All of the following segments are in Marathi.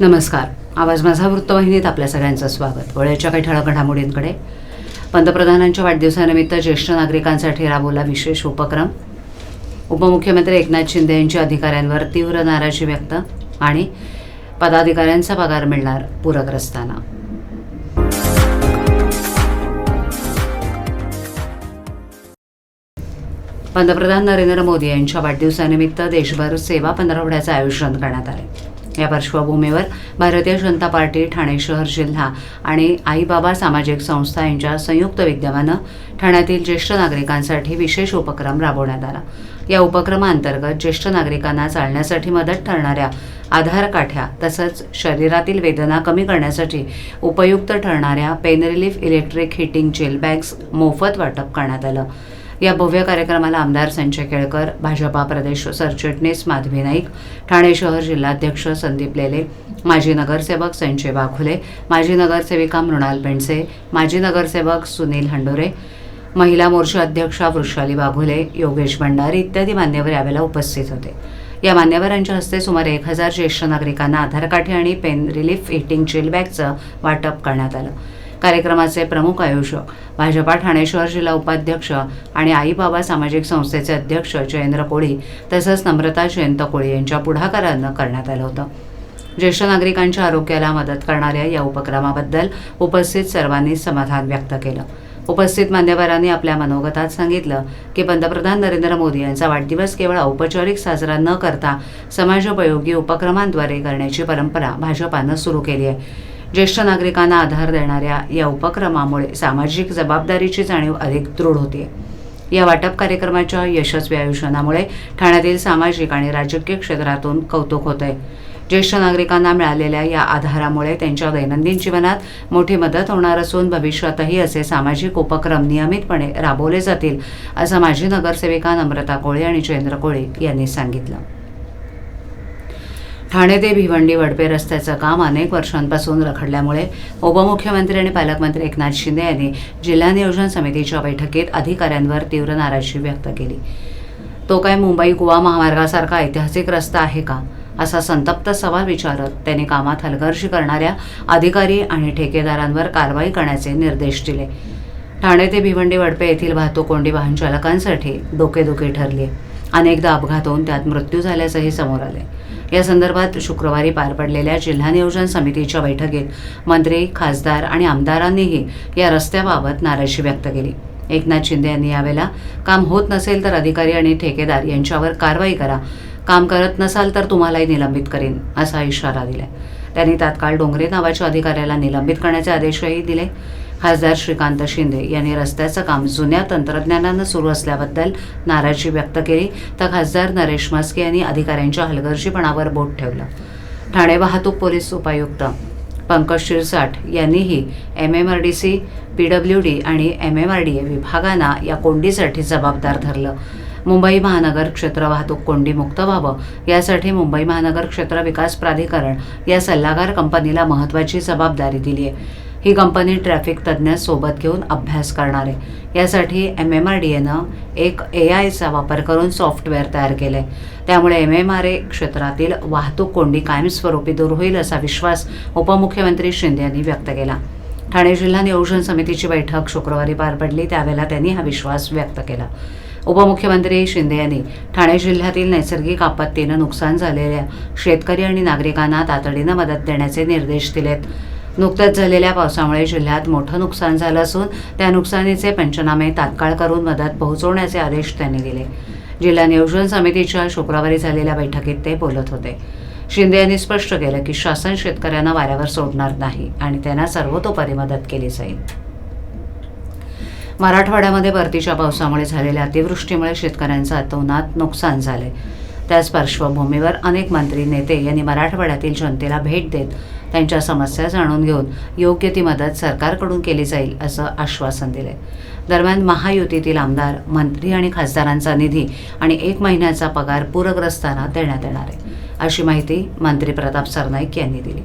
नमस्कार. आवाज माझा वृत्तवाहिनीत आपल्या सगळ्यांचं स्वागत. वळ्याच्या काही ठळक घडामोडींकडे. पंतप्रधानांच्या वाढदिवसानिमित्त ज्येष्ठ नागरिकांसाठी राबवला विशेष उपक्रम. उपमुख्यमंत्री एकनाथ शिंदे यांची अधिकाऱ्यांवर तीव्र नाराजी व्यक्त आणि पदाधिकाऱ्यांचा पगार मिळणार पूरग्रस्तांना. पंतप्रधान नरेंद्र मोदी यांच्या वाढदिवसानिमित्त देशभर सेवा पंधरवड्याचं आयोजन करण्यात आले. या पार्श्वभूमीवर भारतीय जनता पार्टी ठाणे शहर जिल्हा आणि आईबाबा सामाजिक संस्था यांच्या संयुक्त विद्यमानं ठाण्यातील ज्येष्ठ नागरिकांसाठी विशेष उपक्रम राबवण्यात आला. या उपक्रमाअंतर्गत ज्येष्ठ नागरिकांना चालण्यासाठी मदत ठरणाऱ्या आधार काठ्या तसंच शरीरातील वेदना कमी करण्यासाठी उपयुक्त ठरणाऱ्या pain relief electric heating gel bags मोफत वाटप करण्यात आलं. या भव्य कार्यक्रमाला आमदार संजय केळकर भाजपा प्रदेश सरचिटणीस माधवी नाईक ठाणे शहर जिल्हाध्यक्ष संदीप लेले माजी नगरसेवक संजय बाखुले माजी नगरसेविका मृणाल पेंडसे माजी नगरसेवक सुनील हंडोरे महिला मोर्चा अध्यक्षा वृषाली बाघुले योगेश भंडारी इत्यादी मान्यवर यावेळेला उपस्थित होते. या मान्यवरांच्या हस्ते सुमारे एक हजार ज्येष्ठ नागरिकांना आधारकाठी आणि पेन रिलीफ हिटिंग चिल बॅगचं वाटप करण्यात आलं. कार्यक्रमाचे प्रमुख आयोजक भाजपा ठाणे शहर जिल्हा उपाध्यक्ष आणि आईबाबा सामाजिक संस्थेचे अध्यक्ष जयेंद्र कोळी तसंच नम्रता जयंत कोळी यांच्या पुढाकारानं करण्यात आलं होतं. ज्येष्ठ नागरिकांच्या आरोग्याला मदत करणाऱ्या या उपक्रमाबद्दल उपस्थित सर्वांनी समाधान व्यक्त केलं. उपस्थित मान्यवरांनी आपल्या मनोगतात सांगितलं की पंतप्रधान नरेंद्र मोदी यांचा वाढदिवस केवळ औपचारिक साजरा न करता समाजोपयोगी उपक्रमांद्वारे करण्याची परंपरा भाजपानं सुरू केली आहे. ज्येष्ठ नागरिकांना आधार देणाऱ्या या उपक्रमामुळे सामाजिक जबाबदारीची जाणीव अधिक दृढ होते. या वाटप कार्यक्रमाच्या यशस्वी आयोजनामुळे ठाण्यातील सामाजिक आणि राजकीय क्षेत्रातून कौतुक होत आहे ज्येष्ठ नागरिकांना मिळालेल्या या आधारामुळे त्यांच्या दैनंदिन जीवनात मोठी मदत होणार असून भविष्यातही असे सामाजिक उपक्रम नियमितपणे राबवले जातील असं माजी नगरसेविका नम्रता कोळे आणि जयेंद्र कोळे यांनी सांगितलं. ठाणे ते भिवंडी वडपे रस्त्याचं काम अनेक वर्षांपासून रखडल्यामुळे उपमुख्यमंत्री आणि पालकमंत्री एकनाथ शिंदे यांनी जिल्हा नियोजन समितीच्या बैठकीत अधिकाऱ्यांवर तीव्र नाराजी व्यक्त केली. तो काय मुंबई गोवा महामार्गासारखा ऐतिहासिक रस्ता आहे का? असा संतप्त सवाल विचारत त्यांनी कामात हलगर्जी करणाऱ्या अधिकारी आणि ठेकेदारांवर कारवाई करण्याचे निर्देश दिले. ठाणे ते भिवंडी वडपे येथील वाहतूक कोंडी वाहन चालकांसाठी डोकेदुखी ठरली आहे अनेकदा अपघात होऊन त्यात मृत्यू झाल्याचंही समोर आले या संदर्भात शुक्रवारी पार पडलेल्या जिल्हा नियोजन समितीच्या बैठकीत मंत्री खासदार आणि आमदारांनीही या रस्त्याबाबत नाराजी व्यक्त केली. एकनाथ शिंदे यांनी यावेळेला काम होत नसेल तर अधिकारी आणि ठेकेदार यांच्यावर कारवाई करा. काम करत नसाल तर तुम्हालाही निलंबित करीन असा इशारा दिला त्यांनी तात्काळ डोंगरे नावाच्या अधिकाऱ्याला निलंबित करण्याचे आदेशही दिले. खासदार श्रीकांत शिंदे यांनी रस्त्याचं काम जुन्या तंत्रज्ञानानं सुरू असल्याबद्दल नाराजी व्यक्त केली. तर खासदार नरेश म्हस्के यांनी अधिकाऱ्यांच्या हलगर्जीपणावर बोट ठेवलं. ठाणे वाहतूक पोलीस उपायुक्त पंकज शिरसाट यांनीही M M R D C P W D आणि M M R D A विभागांना या कोंडीसाठी जबाबदार धरलं. मुंबई महानगर क्षेत्र वाहतूक कोंडी मुक्त व्हावं यासाठी मुंबई महानगर क्षेत्र विकास प्राधिकरण या सल्लागार कंपनीला महत्त्वाची जबाबदारी दिली आहे ही कंपनी ट्रॅफिक तज्ज्ञ सोबत घेऊन अभ्यास करणार आहे. यासाठी एम एम आर डी एनं एक ए आयचा वापर करून सॉफ्टवेअर तयार केलं आहे त्यामुळे एम एम आर ए क्षेत्रातील वाहतूक कोंडी कायमस्वरूपी दूर होईल असा विश्वास उपमुख्यमंत्री शिंदे यांनी व्यक्त केला. ठाणे जिल्हा नियोजन समितीची बैठक शुक्रवारी पार पडली त्यावेळेला त्यांनी हा विश्वास व्यक्त केला. उपमुख्यमंत्री शिंदे यांनी ठाणे जिल्ह्यातील नैसर्गिक आपत्तीनं नुकसान झालेल्या शेतकरी आणि नागरिकांना तातडीनं मदत देण्याचे निर्देश दिलेत. नुकत्याच झालेल्या पावसामुळे जिल्ह्यात मोठं नुकसान झालं असून त्या नुकसानीचे पंचनामे तात्काळ करून मदत पोहोचवण्याचे आदेश त्यांनी दिले. जिल्हा नियोजन समितीच्या शुक्रवारी झालेल्या बैठकीत ते बोलत होते. शिंदे यांनी स्पष्ट केलं की शासन शेतकऱ्यांना वाऱ्यावर सोडणार नाही आणि त्यांना सर्वतोपरी मदत केली जाईल. मराठवाड्यामध्ये परतीच्या पावसामुळे झालेल्या अतिवृष्टीमुळे शेतकऱ्यांचं अतोनात नुकसान झाले त्याच पार्श्वभूमीवर अनेक मंत्री नेते यांनी मराठवाड्यातील जनतेला भेट देत त्यांच्या समस्या जाणून घेऊन योग्य ती मदत सरकारकडून केली जाईल असं आश्वासन दिले दरम्यान महायुतीतील आमदार मंत्री आणि खासदारांचा निधी आणि एक महिन्याचा पगार पूरग्रस्तांना देण्यात येणार आहे अशी माहिती मंत्री प्रताप सरनाईक यांनी दिली.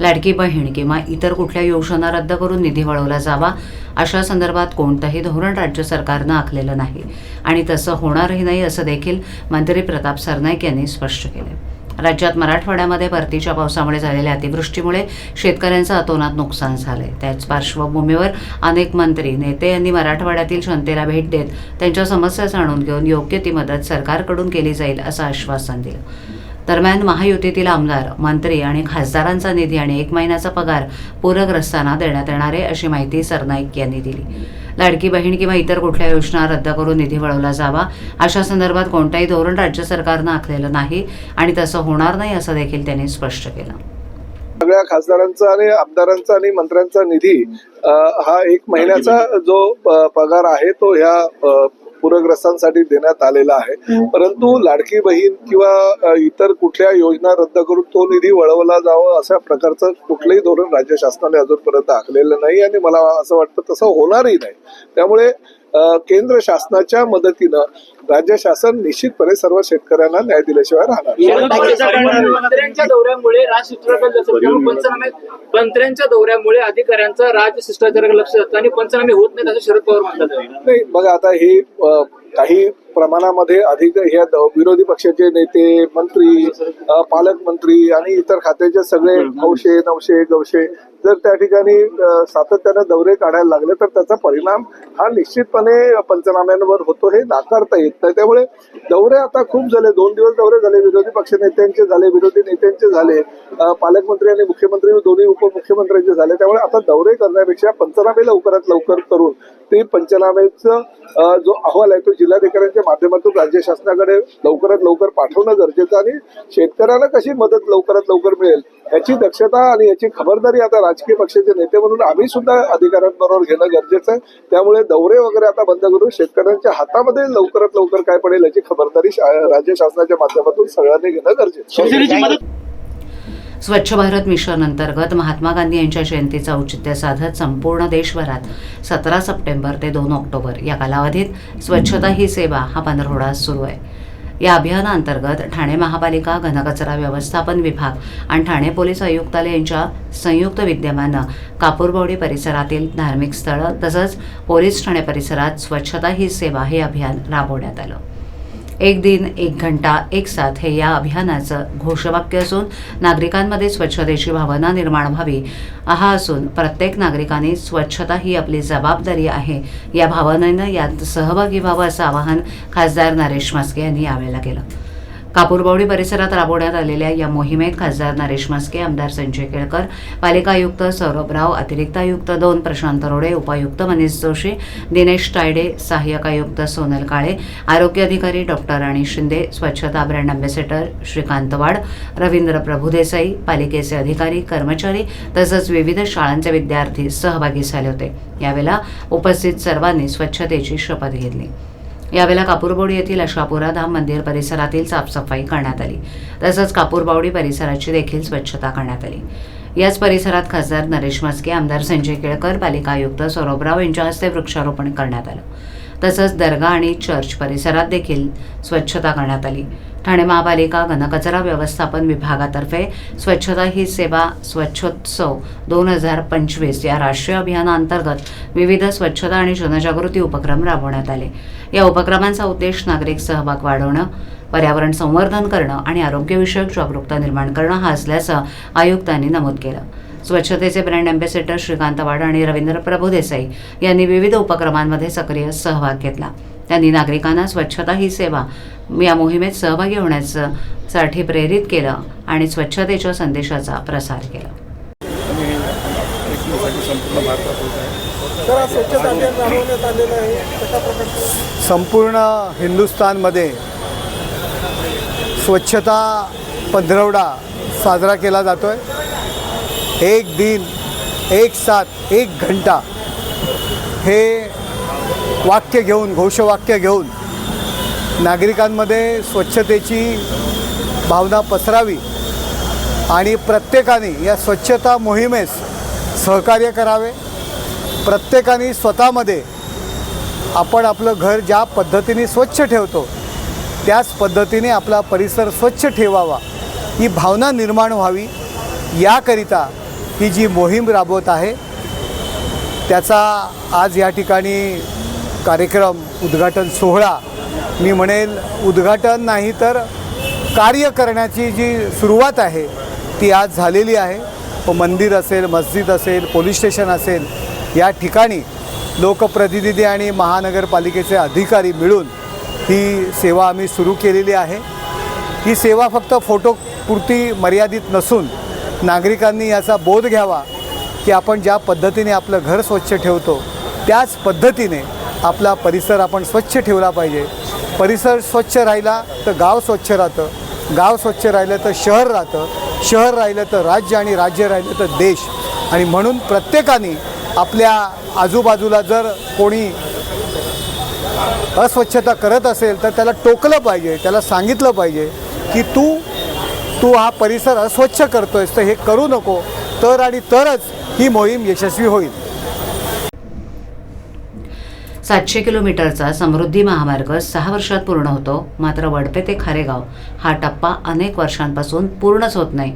लाडकी बहीण किंवा इतर कुठल्या योजना रद्द करून निधी वळवला जावा अशा संदर्भात कोणतंही धोरण राज्य सरकारनं आखलेलं नाही आणि तसं होणारही नाही असं देखील मंत्री प्रताप सरनाईक यांनी स्पष्ट केलं राज्यात मराठवाड्यामध्ये परतीच्या पावसामुळे झालेल्या अतिवृष्टीमुळे शेतकऱ्यांचं अतोनात नुकसान झालंय. त्याच पार्श्वभूमीवर अनेक मंत्री नेते यांनी मराठवाड्यातील जनतेला भेट देत त्यांच्या समस्या जाणून घेऊन योग्य ती मदत सरकारकडून केली जाईल असं आश्वासन दिलं. दरम्यान महायुतीतील आमदार मंत्री आणि खासदारांचा निधी आणि एक महिन्याचा पगार पूरग्रस्तांना देण्यात येणार आहे अशी माहिती सरनाईक यांनी दिली. लाडकी बहीण किंवा इतर कुठल्या योजना रद्द करून निधी वळवला जावा अशा संदर्भात कोणताही धोरण राज्य सरकारनं आखलेलं नाही आणि तसं होणार नाही असं देखील त्यांनी स्पष्ट केलं. सगळ्या खासदारांचा आणि आमदारांचा आणि मंत्र्यांचा निधी हा एक महिन्याचा जो पगार आहे तो ह्या पूरग्रस्तांसाठी देण्यात आलेला आहे. परंतु लाडकी बहीण किंवा इतर कुठल्या योजना रद्द करून तो निधी वळवला जावं अशा प्रकारचं कुठलंही धोरण राज्य शासनाने अजूनपर्यंत आखलेलं नाही आणि मला असं वाटतं तसं होणारही नाही. त्यामुळे केंद्र शासनाच्या मदतीनं राज्य शासन निश्चितपणे सर्व शेतकऱ्यांना न्याय दिल्याशिवाय राहणार नाही. दौऱ्यामुळे मंत्र्यांच्या दौऱ्यामुळे अधिकाऱ्यांचं राज शिष्टाचाराकडे लक्ष जातं आणि पंचनामे होत नाहीत असं शरद पवार म्हणतात नाही बघा आता हे काही प्रमाणामध्ये अधिक ह्या द- विरोधी पक्षाचे नेते मंत्री पालकमंत्री आणि इतर खात्याचे सगळे नऊशे नऊशे गवशे जर त्या ठिकाणी सातत्यानं दौरे काढायला लागले तर त्याचा परिणाम हा निश्चितपणे पंचनाम्यांवर होतो हे नाकारता येत नाही. त्यामुळे दौरे आता खूप झाले. दोन दिवस दौरे झाले. विरोधी पक्ष नेत्यांचे झाले विरोधी नेत्यांचे झाले पालकमंत्री आणि मुख्यमंत्री दोन्ही उपमुख्यमंत्र्यांचे झाले. त्यामुळे आता दौरे करण्यापेक्षा पंचनामे लवकरात लवकर करून ते पंचनामेचं अ, जो अहवाल आहे तो जिल्हाधिकाऱ्यांच्या माध्यमातून राज्य शासनाकडे लवकरात लवकर पाठवणं गरजेचं आणि शेतकऱ्याला कशी मदत लवकरात लवकर मिळेल याची दक्षता आणि याची खबरदारी आता राजकीय पक्षाचे नेते म्हणून आम्ही सुद्धा अधिकाऱ्यांबरोबर घेणं गरजेचं आहे त्यामुळे दौरे वगैरे आता बंद करून शेतकऱ्यांच्या हातामध्ये लवकरात लवकर काय पडेल याची खबरदारी राज्य शासनाच्या माध्यमातून सगळ्यांनी घेणं गरजेचं आहे. स्वच्छ भारत मिशन अंतर्गत महात्मा गांधी यांच्या जयंतीचं औचित्य साधत संपूर्ण देशभरात सतरा सप्टेंबर ते दोन ऑक्टोबर या कालावधीत स्वच्छता ही सेवा हा पंधरवडा सुरू आहे. या अभियानाअंतर्गत ठाणे महापालिका घनकचरा व्यवस्थापन विभाग आणि ठाणे पोलीस आयुक्तालय यांच्या संयुक्त विद्यमानं कापूरबवडी परिसरातील धार्मिक स्थळं तसंच पोलीस ठाणे परिसरात स्वच्छता ही सेवा हे अभियान राबवण्यात आलं. एक दिन एक घंटा एक साथ हे या अभियानाचं घोषवाक्य असून नागरिकांमध्ये स्वच्छतेची भावना निर्माण व्हावी. हा असून प्रत्येक नागरिकाने स्वच्छता ही आपली जबाबदारी आहे. या भावनेनं यात सहभागी व्हावं असं आवाहन खासदार नरेश म्हस्के यांनी यावेळेला केलं. कापूरबावडी परिसरात राबवण्यात आलेल्या या मोहिमेत खासदार नरेश म्हस्के आमदार संजय केळकर पालिका आयुक्त सौरभ राव अतिरिक्त आयुक्त दोन प्रशांत रोडे उपायुक्त मनीष जोशी दिनेश तायडे सहाय्यक आयुक्त सोनल काळे आरोग्य अधिकारी डॉक्टर राणी शिंदे स्वच्छता ब्रँड अँबॅसेडर श्रीकांत वाड रवींद्र प्रभुदेसाई पालिकेचे अधिकारी कर्मचारी तसंच विविध शाळांचे विद्यार्थी सहभागी झाले होते. यावेळेला उपस्थित सर्वांनी स्वच्छतेची शपथ घेतली. यावेळेला कापूरबावडी येथील अशापुरा धाम मंदिर परिसरातील साफसफाई करण्यात आली. तसंच कापूरबावडी परिसराची देखील स्वच्छता करण्यात आली. याच परिसरात खासदार नरेश म्हस्के आमदार संजय केळकर पालिका आयुक्त सौरभराव यांच्या हस्ते वृक्षारोपण करण्यात आलं. तसंच दर्गा आणि चर्च परिसरात देखील स्वच्छता करण्यात आली. ठाणे महापालिका घनकचरा व्यवस्थापन विभागातर्फे स्वच्छता ही सेवा स्वच्छोत्सव दोन हजार पंचवीस या राष्ट्रीय अभियानाअंतर्गत विविध स्वच्छता आणि जनजागृती उपक्रम राबवण्यात आले. या उपक्रमांचा उद्देश नागरिक सहभाग वाढवणं पर्यावरण संवर्धन करणं आणि आरोग्यविषयक जागरूकता निर्माण करणं हा असल्याचं आयुक्तांनी नमूद केलं. स्वच्छतेचे ब्रँड अँबॅसेडर श्रीकांत वाड आणि रवींद्र प्रभुदेसाई यांनी विविध उपक्रमांमध्ये सक्रिय सहभाग घेतला. त्यांनी नागरिकांना स्वच्छता ही सेवा या मोहिमेत सहभागी होण्याचं साठी प्रेरित केलं आणि स्वच्छतेच्या संदेशाचा प्रसार केला. संपूर्ण हिंदुस्थानमध्ये स्वच्छता पंधरवडा साजरा केला जातो आहे एक दिन एक सात एक घंटा हे वाक्य घेऊन घोषवाक्य घेऊन नागरिकांमध्ये स्वच्छतेची भावना पसरावी आणि प्रत्येकाने या स्वच्छता मोहिमेस सहकार्य करावे. प्रत्येकाने स्वतःमध्ये आपण आपलं घर ज्या पद्धतीने स्वच्छ ठेवतो त्याच पद्धतीने आपला परिसर स्वच्छ ठेवावा ही भावना निर्माण व्हावी. याकरिता ही जी मोहीम राबवत आहे त्याचा आज या ठिकाणी कार्यक्रम उद्घाटन सोहळा मी म्हणेल उद्घाटन नाही तर कार्य करण्याची जी सुरुवात आहे ती आज झालेली आहे. मंदिर असेल मस्जिद असेल पोलीस स्टेशन असेल या ठिकाणी लोकप्रतिनिधी आणि महानगरपालिकेचे अधिकारी मिळून ही सेवा आम्ही सुरू केलेली आहे. ही सेवा फक्त फोटोपुरती मर्यादित नसून नागरिकांनी याचा बोध घ्यावा की आपण ज्या पद्धतीने आपलं घर स्वच्छ ठेवतो त्याच पद्धतीने आपला परिसर आपण स्वच्छ ठेवला पाहिजे. परिसर स्वच्छ राहिला तर गाव स्वच्छ राहतं. गाव स्वच्छ राहिलं तर शहर राहतं. शहर राहिलं तर राज्य आणि राज्य राहिलं तर देश. आणि म्हणून प्रत्येकाने आपल्या आजूबाजूला जर कोणी अस्वच्छता करत असेल तर त्याला टोकलं पाहिजे त्याला सांगितलं पाहिजे की तू तू हा परिसर अस्वच्छ करतोयस तर हे करू नको. तर आणि तरच ही मोहीम यशस्वी होईल. सातशे किलोमीटरचा समृद्धी महामार्ग सहा वर्षात पूर्ण होतो. मात्र वडपे ते खारेगाव हा टप्पा अनेक वर्षांपासून पूर्णच होत नाही.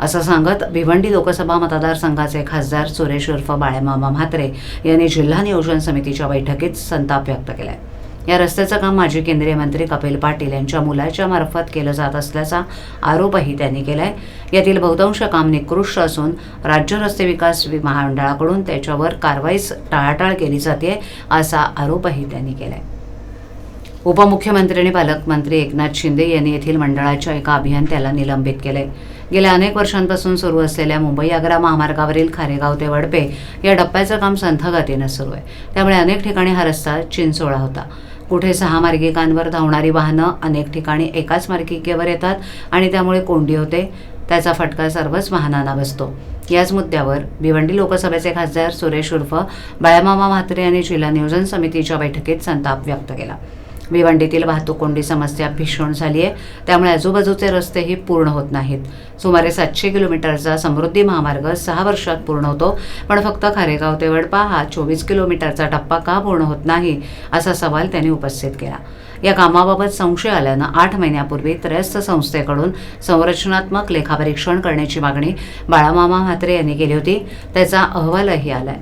असं सांगत भिवंडी लोकसभा मतदारसंघाचे खासदार सुरेश उर्फ बाळेमामा म्हात्रे यांनी जिल्हा नियोजन समितीच्या बैठकीत संताप व्यक्त केला आहे या रस्त्याचं काम माजी केंद्रीय मंत्री कपिल पाटील यांच्या मुलाच्या मार्फत केलं जात असल्याचा आरोपही त्यांनी केलाय. यातील बहुतांश काम निकृष्ट असून राज्य रस्ते विकास महामंडळाकडून त्याच्यावर कारवाईस टाळाटाळ केली जाते असा आरोपही त्यांनी केलाय. उपमुख्यमंत्री आणि पालकमंत्री एकनाथ शिंदे यांनी येथील मंडळाच्या एका अभियंत्याला निलंबित केले गेल्या अनेक वर्षांपासून सुरू असलेल्या मुंबई आग्रा महामार्गावरील खारेगाव ते वडपे या डप्प्याचं काम संथगतीनं सुरू आहे. त्यामुळे अनेक ठिकाणी हा रस्ता चिंचोळा होता. कुठे सहा मार्गिकांवर धावणारी वाहनं अनेक ठिकाणी एकाच मार्गिकेवर येतात आणि त्यामुळे कोंडी होते. त्याचा फटका सर्वच वाहनांना बसतो. याच मुद्द्यावर भिवंडी लोकसभेचे खासदार सुरेश उर्फ बाळामामा म्हात्रे यांनी जिल्हा नियोजन समितीच्या बैठकीत संताप व्यक्त केला. भिवंडीतील वाहतूक कोंडी समस्या भीषण झाली आहे. त्यामुळे आजूबाजूचे रस्तेही पूर्ण होत नाहीत. सुमारे सातशे किलोमीटरचा समृद्धी महामार्ग सहा वर्षात पूर्ण होतो. पण फक्त खारेगाव ते वडपा हा चोवीस किलोमीटरचा टप्पा का पूर्ण होत नाही असा सवाल त्यांनी उपस्थित केला. या कामाबाबत संशय आल्यानं आठ महिन्यापूर्वी त्रयस्थ संस्थेकडून संरचनात्मक लेखापरीक्षण करण्याची मागणी बाळामामा म्हात्रे यांनी केली होती. त्याचा अहवालही आलाय.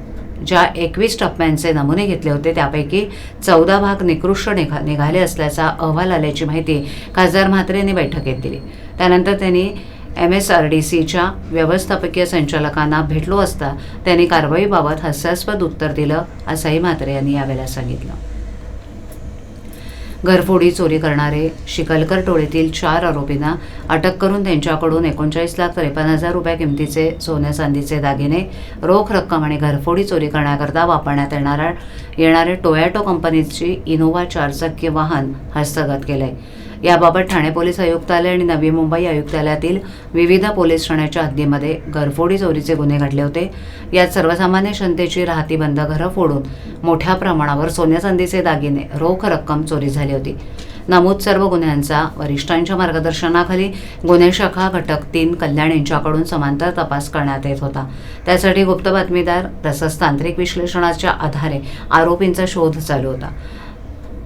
ज्या एकवीस टप्प्यांचे नमुने घेतले होते त्यापैकी चौदा भाग निकृष्ट निघा निघाले असल्याचा अहवाल आल्याची माहिती खासदार म्हात्रे यांनी बैठकीत दिली. त्यानंतर त्यांनी एम एस आर डी सीच्या व्यवस्थापकीय संचालकांना भेटलो असता त्यांनी कारवाईबाबत हास्यास्पद उत्तर दिलं असंही म्हात्रे यांनी यावेळेला सांगितलं. घरफोडी चोरी करणारे शिकलकर टोळीतील चार आरोपींना अटक करून त्यांच्याकडून एकोणचाळीस लाख त्रेपन्न हजार रुपये किमतीचे सोन्या चांदीचे दागिने रोख रक्कम आणि घरफोडी चोरी करण्याकरता वापरण्यात येणाऱ्या येणारे टोयॅटो कंपनीची इनोव्हा चारचाकी वाहन हस्तगत केलंय. याबाबत ठाणे पोलीस आयुक्तालय आणि नवी मुंबई आयुक्तालयातील विविध पोलीस ठाण्याच्या हद्दीमध्ये घरफोडी चोरीचे गुन्हे घडले होते. यात सर्वसामान्य जनतेची राहती बंद घरं फोडून मोठ्या प्रमाणावर सोन्या चांदीचे दागिने रोख रक्कम चोरी झाली होती. नमूद सर्व गुन्ह्यांचा वरिष्ठांच्या मार्गदर्शनाखाली गुन्हे शाखा घटक तीन कल्याण यांच्याकडून समांतर तपास करण्यात येत होता. त्यासाठी गुप्त बातमीदार तसंच तांत्रिक विश्लेषणाच्या आधारे आरोपींचा शोध चालू होता.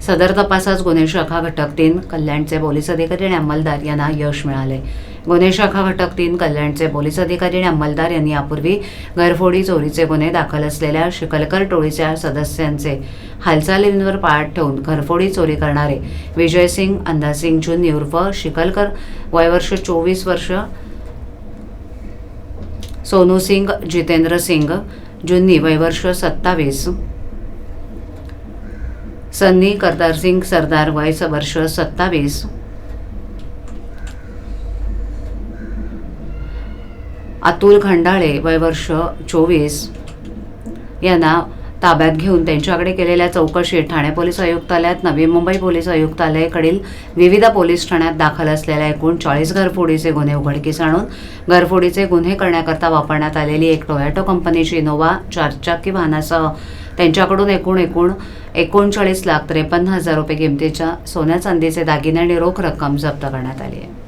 सदर तपासात गुन्हे शाखा घटक तीन कल्याणचे पोलीस अधिकारी आणि अंमलदार यांना यश मिळाले. गुन्हे शाखा घटक तीन कल्याणचे पोलीस अधिकारी आणि अंमलदार यांनी यापूर्वी घरफोडी चोरीचे गुन्हे दाखल असलेल्या शिकलकर टोळीच्या सदस्यांचे हालचालींवर पाळत ठेवून घरफोडी चोरी करणारे विजयसिंग अंदासिंग जुनी उर्फ शिकलकर वयवर्ष चोवीस वर्ष सोनू सिंग जितेंद्र सिंग जुन्नी वयवर्ष सत्तावीस सन्नी करतार सिंग सरदार वय वर्ष सत्तावीस. अतुल खंडाळे वय वर्ष चोवीस. यांना ताब्यात घेऊन त्यांच्याकडे केलेल्या चौकशीत ठाणे पोलीस आयुक्तालयात नवी मुंबई पोलीस आयुक्तालयाकडील विविध पोलीस ठाण्यात दाखल असलेल्या एकूण चाळीस घरफोडीचे गुन्हे उघडकीस आणून घरफोडीचे गुन्हे करण्याकरता वापरण्यात आलेली एक टोयॅटो कंपनीची इनोवा चारचाकी वाहनासह त्यांच्याकडून एकूण एकूण एकोणचाळीस लाख त्रेपन्न हजार रुपये किमतीच्या सोन्या चांदीचे दागिने आणि रोख रक्कम जप्त करण्यात आली आहे.